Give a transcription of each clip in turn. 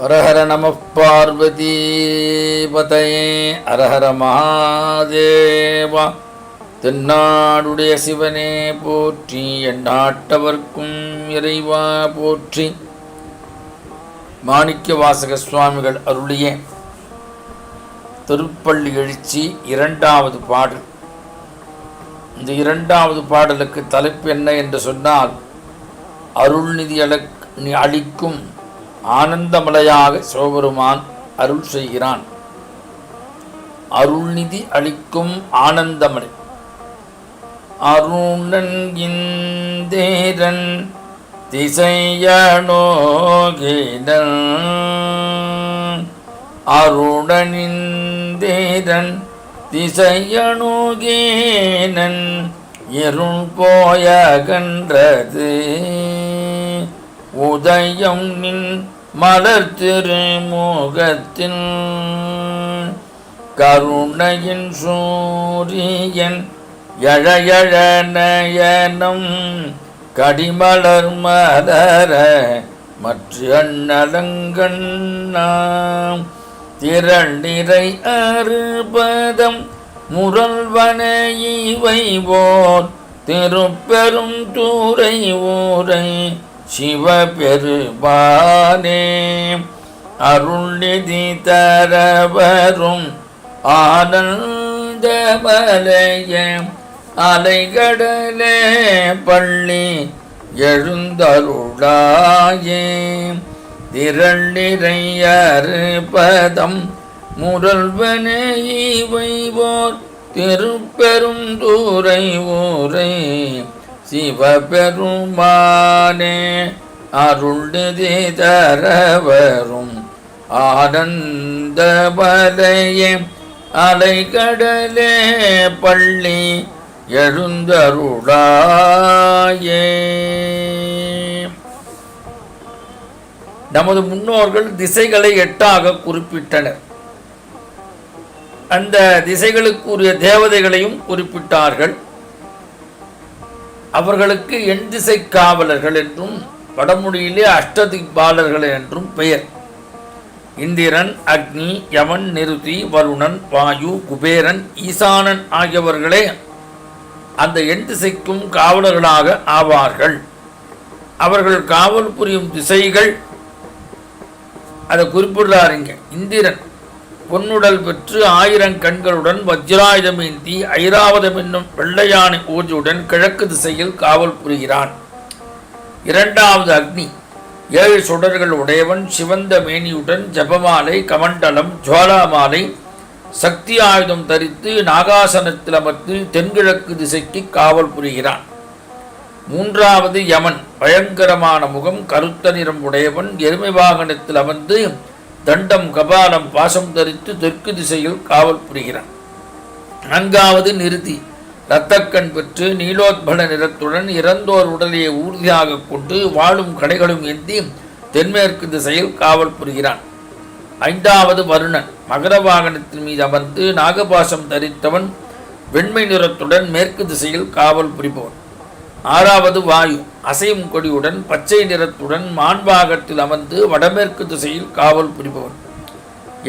ஹரஹர நம பார்வதி பதையே ஹரஹர மகாதேவா தென்னாடுடைய சிவனே போற்றி எண்ணாட்டவர்க்கும் இறைவா போற்றி. மாணிக்க வாசக சுவாமிகள் அருளிய திருப்பள்ளி எழுச்சி இரண்டாவது பாடல். இந்த இரண்டாவது பாடலுக்கு தலைப்பு என்ன என்று சொன்னால் அருள்நிதி அழக் அளிக்கும் ஆனந்தமலையாக சிவபெருமான் அருள் செய்கிறான். அருள்நிதி அளிக்கும் ஆனந்தமலை. அருணன் இந்தேரன் திசையனோகிடன் அருடனிந்தேரன் திசையணுகேனன் இருள் போயகன்றது. உதயம் நின் மலர் திருமுகத்தில் கருணையின் சூரியன் எழையழநயனம் கடிமலர் மலர மற்ற அண்ணலங்கண்ணாம் திரள் நிறை அறுபதம் முரல்வன இவை போர் திருப்பெரும் தூரை ஊரை சிவபெருமானே அருள்நிதி தரவரும் ஆனந்தமலைய அலைகடலே பள்ளி எழுந்தருளாயே. திரள் நிறையறுபதம் பதம் இவை போர் திருப்பெரும் தூரை ஊரை. சிவபெருமானே அருள்நிதி தரவரும் ஆனந்தமலைய அலைகடலே பள்ளி எழுந்தருளாயே. நமது முன்னோர்கள் திசைகளை எட்டாக குறிப்பிட்டனர். அந்த திசைகளுக்குரிய தேவதைகளையும் குறிப்பிட்டார்கள். அவர்களுக்கு எண் திசை காவலர்கள் என்றும் வடமொழியிலே அஷ்டதிக்பாலர்கள் என்றும் பெயர். இந்திரன் அக்னி யமன் நிருதி வருணன் வாயு குபேரன் ஈசானன் ஆகியவர்களே அந்த எண் திசைக்கும் காவலர்களாக ஆவார்கள். அவர்கள் காவல் புரியும் திசைகள் அதை குறிப்பிடுறாருங்க. இந்திரன் பொன்னுடல் பெற்று ஆயிரம் கண்களுடன் வஜ்ராயுதம் ஏந்தி ஐராவதம் என்னும் வெள்ளையானை ஊர்தியுடன் கிழக்கு திசையில் காவல் புரிகிறான். இரண்டாவது அக்னி. ஏழு சுடர்கள் உடையவன் சிவந்த மேனியுடன் ஜபமாலை கமண்டலம் ஜுவாலாமாலை சக்தி ஆயுதம் தரித்து நாகாசனத்தில் அமர்ந்து தென்கிழக்கு திசைக்கு காவல் புரிகிறான். மூன்றாவது யமன். பயங்கரமான முகம் கருத்த நிறம் உடையவன் எருமை வாகனத்தில் அமர்ந்து தண்டம் கபாலம் பாசம் தரித்து தெற்கு திசையில் காவல் புரிகிறான். நான்காவது நிறுத்தி இரத்தக்கண் பெற்று நீலோத்பல நிறத்துடன் இறந்தோர் உடலையை ஊர்தியாக கொண்டு வாழும் கடைகளும் ஏந்தி தென்மேற்கு திசையில் காவல் புரிகிறான். ஐந்தாவது வருணன். மகர வாகனத்தின் மீது அமர்ந்து நாகபாசம் தரித்தவன் வெண்மை நிறத்துடன் மேற்கு திசையில் காவல் புரிபவன். ஆறாவது வாயு. அசையும் கொடியுடன் பச்சை நிறத்துடன் மான்பாகத்தில் அமர்ந்து வடமேற்கு திசையில் காவல் புரிபவன்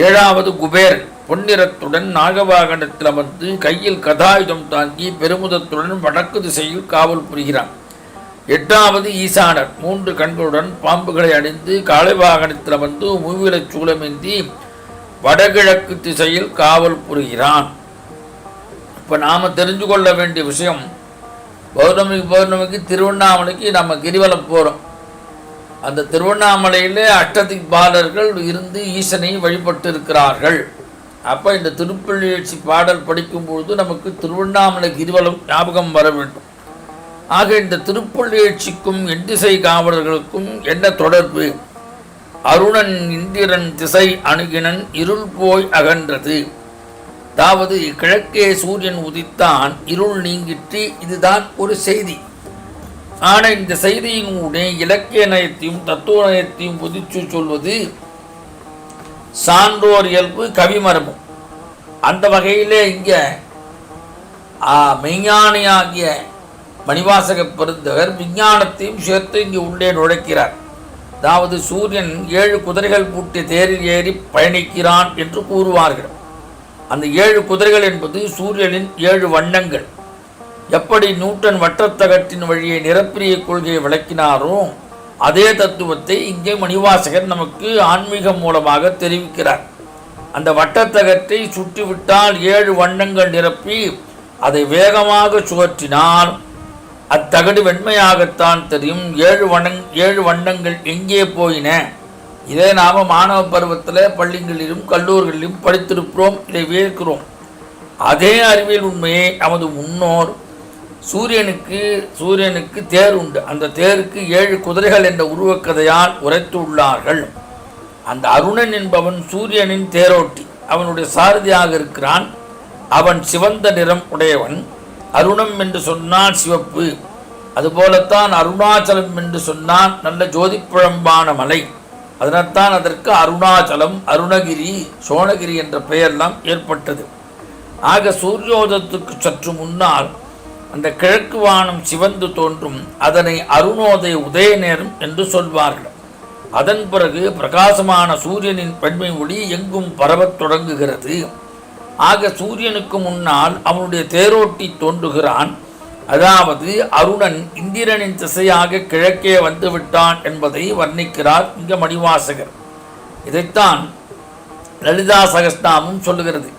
ஏழாவது குபேரன் பொன்னிறத்துடன் நாகவாகனத்தில் அமர்ந்து கையில் கதாயுதம் தாங்கி பெருமுதத்துடன் வடக்கு திசையில் காவல் புரிகிறான் எட்டாவது ஈசானர். மூன்று கண்களுடன் பாம்புகளை அணிந்து காலை வாகனத்தில் அமர்ந்து மூவிலச் சூளமேந்தி வடகிழக்கு திசையில் காவல் புரிகிறான். இப்போ நாம் தெரிஞ்சு கொள்ள வேண்டிய விஷயம் பௌர்ணமிக்கு பௌர்ணமிக்கு திருவண்ணாமலைக்கு நம்ம கிரிவலம் போகிறோம் அந்த திருவண்ணாமலையில் அஷ்டதிக் பாலர்கள் இருந்து ஈசனை வழிபட்டு இருக்கிறார்கள். அப்போ இந்த திருப்பள்ளியட்சி பாடல் படிக்கும்பொழுது நமக்கு திருவண்ணாமலை கிரிவலம் ஞாபகம் வர வேண்டும். ஆக இந்த திருப்பள்ளியட்சிக்கும் எண்டிசை காவலர்களுக்கும் என்ன தொடர்பு? அருணன் இந்திரன் திசை அணுகினன் இருள் போய் அகன்றது. தாவது கிழக்கே சூரியன் உதித்தான் இருள் நீங்கிற்று இதுதான் ஒரு செய்தி. ஆனால் இந்த செய்தியின் இலக்கிய நயத்தையும் தத்துவ நயத்தையும் புதிச்சு சொல்வது சான்றோர் இயல்பு கவிமரபும் அந்த வகையிலே இங்கே மெய்ஞானியாகிய மணிவாசக பெருந்தகர் விஞ்ஞானத்தையும் சேர்த்து இங்கே உள்ளே நுழைக்கிறார். அதாவது சூரியன் ஏழு குதிரைகள் பூட்டி தேரில் ஏறி பயணிக்கிறான் என்று கூறுவார்கள். அந்த ஏழு குதிரைகள் என்பது சூரியனின் ஏழு வண்ணங்கள். எப்படி நியூட்டன் வட்டத்தகட்டின் வழியை நிரப்பிரிய கொள்கையை விளக்கினாரோ அதே தத்துவத்தை இங்கே மணிவாசகர் நமக்கு ஆன்மீகம் மூலமாக தெரிவிக்கிறார். அந்த வட்டத்தகத்தை சுற்றிவிட்டால் ஏழு வண்ணங்கள் நிரப்பி அதை வேகமாக சுழற்றினால் அத்தகடு வெண்மையாகத்தான் தெரியும். ஏழு வண்ணங் ஏழு வண்ணங்கள் எங்கே போயின? இதே நாம் மாணவ பருவத்தில் பள்ளிகளிலும் கல்லூரிகளிலும் படித்திருக்கிறோம் இதை வியக்கிறோம் அதே அறிவியல் உண்மையை நமது முன்னோர் சூரியனுக்கு சூரியனுக்கு தேர் உண்டு. அந்த தேருக்கு ஏழு குதிரைகள் என்ற உருவக்கதையால் உரைத்துள்ளார்கள் அந்த அருணன் என்பவன் சூரியனின் தேரோட்டி. அவனுடைய சாரதியாக இருக்கிறான். அவன் சிவந்த நிறம் உடையவன். அருணம் என்று சொன்னான் சிவப்பு. அதுபோலத்தான் அருணாச்சலம் என்று சொன்னான் நல்ல ஜோதிப்புழம்பான மலை. அதனால்தான் அதற்கு அருணாச்சலம் அருணகிரி சோழகிரி என்ற பெயரெல்லாம் ஏற்பட்டது. ஆக சூரியோதயத்துக்கு சற்று முன்னால் அந்த கிழக்கு வானம் சிவந்து தோன்றும் அதனை அருணோதய உதய நேரம் என்று சொல்வார்கள். அதன் பிறகு பிரகாசமான சூரியனின் பெண்மை ஒளி எங்கும் பரவத் தொடங்குகிறது. ஆக சூரியனுக்கு முன்னால் அவனுடைய தேரோட்டி தோன்றுகிறான். அதாவது அருணன் இந்திரனின் திசையாக கிழக்கே வந்து விட்டான் என்பதை வர்ணிக்கிறார் இங்க மணிவாசகர் இதைத்தான் லலிதா சகஸ்நாமம் சொல்லுகிறது.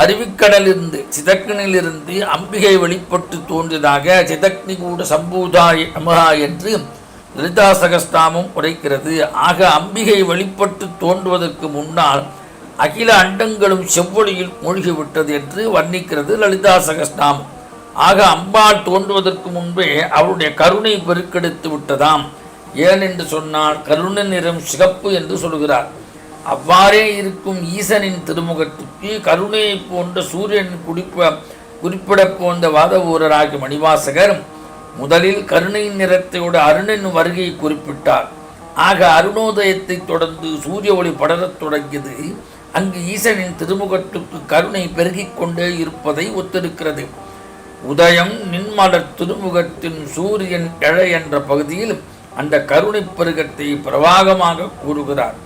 அருவிக்கடலிருந்து சிதக்கனிலிருந்து அம்பிகை வெளிப்பட்டு தோன்றியதாக சிதக்னி கூட சம்பூதா நமகா என்று லலிதா சகஸ்நாமம் உரைக்கிறது. ஆக அம்பிகை வெளிப்பட்டு தோன்றுவதற்கு முன்னால் அகில அண்டங்களும் செவ்வொளியில் மூழ்கிவிட்டது என்று வர்ணிக்கிறது லலிதா சகஸ்நாமம். ஆக அம்பாள் தோன்றுவதற்கு முன்பே அவருடைய கருணை பெருக்கெடுத்து விட்டதாம். ஏனென்று சொன்னால் கருணை நிறம் சிகப்பு என்று சொல்கிறார். அவ்வாறே இருக்கும் ஈசனின் திருமுகத்துக்கு கருணையை போன்ற சூரியன் குடிப்ப குறிப்பிடப் போன்ற வாத ஊரராகிய மணிவாசகர் முதலில் கருணையின் நிறத்தையோட அருணின் வருகையை குறிப்பிட்டார். ஆக அருணோதயத்தை தொடர்ந்து சூரிய ஒளி படரத் தொடங்கியது அங்கு ஈசனின் திருமுகத்துக்கு கருணை பெருகிக் கொண்டே இருப்பதை ஒத்திருக்கிறது. உதயம் நின்மலர் திருமுகத்தின் சூரியன் எழை என்ற பகுதியில் அந்த கருணை பெருகத்தை பிரவாகமாக கூறுகிறார்.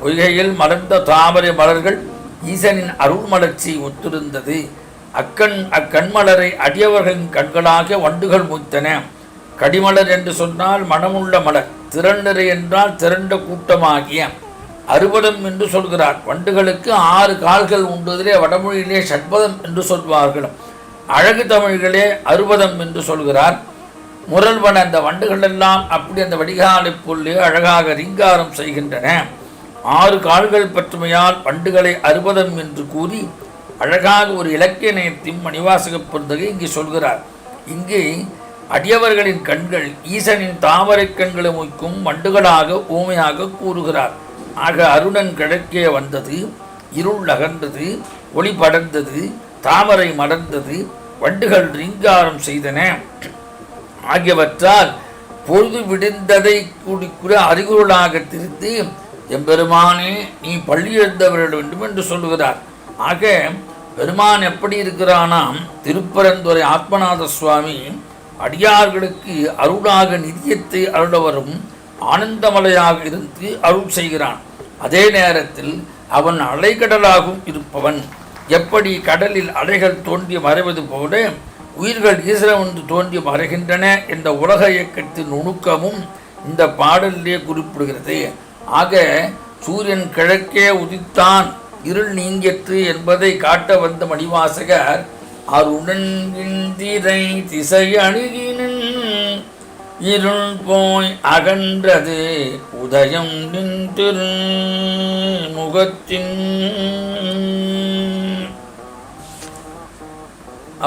பொய்கையில் மலர்ந்த தாமரை மலர்கள் ஈசனின் அருள் மலர்ச்சி ஒத்திருந்தது. அக்கண் அக்கண்மலரை அடியவர்களின் கண்களாக வண்டுகள் மூத்தன கடிமலர் என்று சொன்னால் மனமுள்ள மலர் திரண்டரை என்றால் திரண்ட கூட்டமாகிய அறுபடம் என்று சொல்கிறார். வண்டுகளுக்கு ஆறு கால்கள் உண்டுதலே வடமொழியிலே ஷட்பதம் என்று சொல்வார்கள். அழகு தமிழ்களே அறுபதம் என்று சொல்கிறார். முரல்வன அந்த வண்டுகளெல்லாம் அப்படி அந்த வடிகாலை புள்ளே அழகாக ரீங்காரம் செய்கின்றன. ஆறு கால்கள் பற்றுமையால் வண்டுகளை அறுபதம் என்று கூறி அழகாக ஒரு இலக்கிய நயத்தையும் மணிவாசக பொருந்தகை இங்கு சொல்கிறார். இங்கு அடியவர்களின் கண்கள் ஈசனின் தாமரை கண்களை மொய்க்கும் வண்டுகளாக ஊமையாக கூறுகிறார். ஆக அருணன் கிழக்கே வந்தது இருள் அகன்றது ஒளி படர்ந்தது தாமரை மடர்ந்தது வண்டுகள் ரீங்காரம் செய்தன. ஆகியவற்றால் பொழுது விடிந்ததை குடிக்குற அறிகுறளாக திருத்தி எம்பெருமானே நீ பள்ளி எழுந்தவர்கள் வேண்டும் என்று சொல்லுகிறார். ஆக பெருமான் எப்படி இருக்கிறானாம் திருப்பரந்துரை ஆத்மநாத சுவாமி அடியார்களுக்கு அருளாக நிதியத்தை அருளவரும் ஆனந்தமலையாக இருந்து அருள் செய்கிறான். அதே நேரத்தில் அவன் அலைக்கடலாகவும் இருப்பவன். எப்படி கடலில் அலைகள் தோன்றி மறைவது போல உயிர்கள் ஈஸ்வரன் தோன்றி மறைகின்றன என்ற உலக இயக்கத்தின் நுணுக்கமும் இந்த பாடலிலே குறிப்பிடுகிறது. ஆக சூரியன் கிழக்கே உதித்தான் இருள் நீங்கிற்று என்பதை காட்ட வந்த மணிவாசகர் அருணன் இந்திரை திசை இருள் போய் அகன்றது உதயம் நின்று முகத்தின்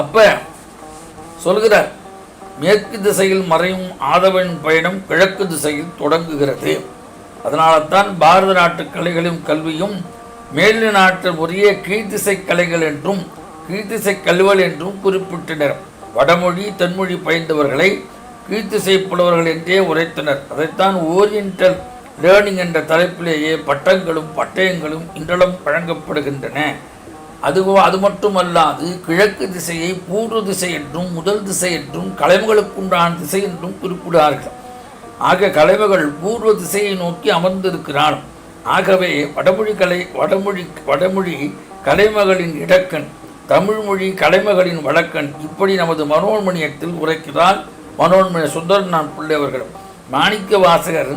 அப்ப சொல்கிறார் மேற்கு திசையில் மறையும் ஆதவன் பயணம் கிழக்கு திசையில் தொடங்குகிறது. அதனால தான் பாரத நாட்டு கலைகளின் கல்வியும் மேல் நாட்டில் உரிய கீழ்த்திசை கலைகள் என்றும் கீழ்த்திசை கல்வல் என்றும் குறிப்பிட்டனர். வடமொழி தென்மொழி பயின்றவர்களை கீழ்த்திசை புலவர்கள் என்றே உரைத்தனர். அதைத்தான் ஓரியன்டல் லேர்னிங் என்ற தலைப்பிலேயே பட்டங்களும் பட்டயங்களும் இன்றளம் வழங்கப்படுகின்றன. அதுவோ அது மட்டுமல்லாது கிழக்கு திசையை பூர்வ திசை என்றும் முதல் திசை என்றும் கலைமகளுக்குண்டான திசை என்றும் குறிப்பிடுவார்கள் ஆக கலைமகள் பூர்வ திசையை நோக்கி அமர்ந்திருக்கிறான். ஆகவே வடமொழி கலை வடமொழி வடமொழி கலைமகளின் இடக்கண் தமிழ்மொழி கலைமகளின் வழக்கண் இப்படி நமது மனோன்மணியத்தில் உரைக்கிறார் மனோன்மணி சுந்தரநான் பிள்ளை அவர்கள். மாணிக்க வாசகர்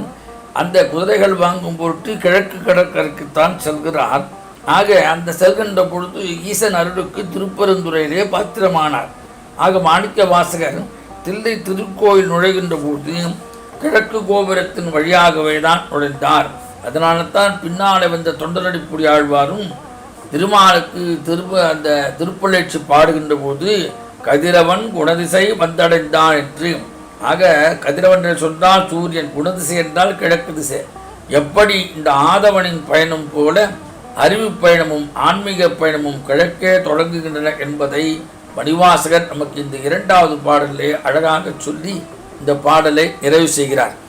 அந்த குதிரைகள் வாங்கும் பொருட்டு கிழக்கு கடற்கரைக்குத்தான் செல்கிறார். ஆக அந்த செல்கின்ற பொழுது ஈசன் அருளுக்கு திருப்பெருந்துறையிலே பாத்திரமானார். ஆக மாணிக்க வாசகர் தில்லை திருக்கோயில் நுழைகின்ற பொழுது கிழக்கு கோபுரத்தின் வழியாகவே தான் நுழைந்தார். அதனால தான் பின்னாலே வந்த தொண்டரடிப்புடி ஆழ்வாரும் திருமாலுக்கு திருப்ப அந்த திருப்பள்ளேட்சி பாடுகின்ற போது கதிரவன் குணதிசை வந்தடைந்தான் என்று. ஆக கதிரவன் சொன்னால் சூரியன் குணதிசை என்றால் கிழக்கு திசை. எப்படி இந்த ஆதவனின் பயணம் போல அறிவு பயணமும் ஆன்மீக பயணமும் கிழக்கே தொடங்குகின்றன என்பதை மணிவாசகர் நமக்கு இந்த இரண்டாவது பாடலிலே அழகாக சொல்லி இந்த பாடலை நிறைவு செய்கிறார்.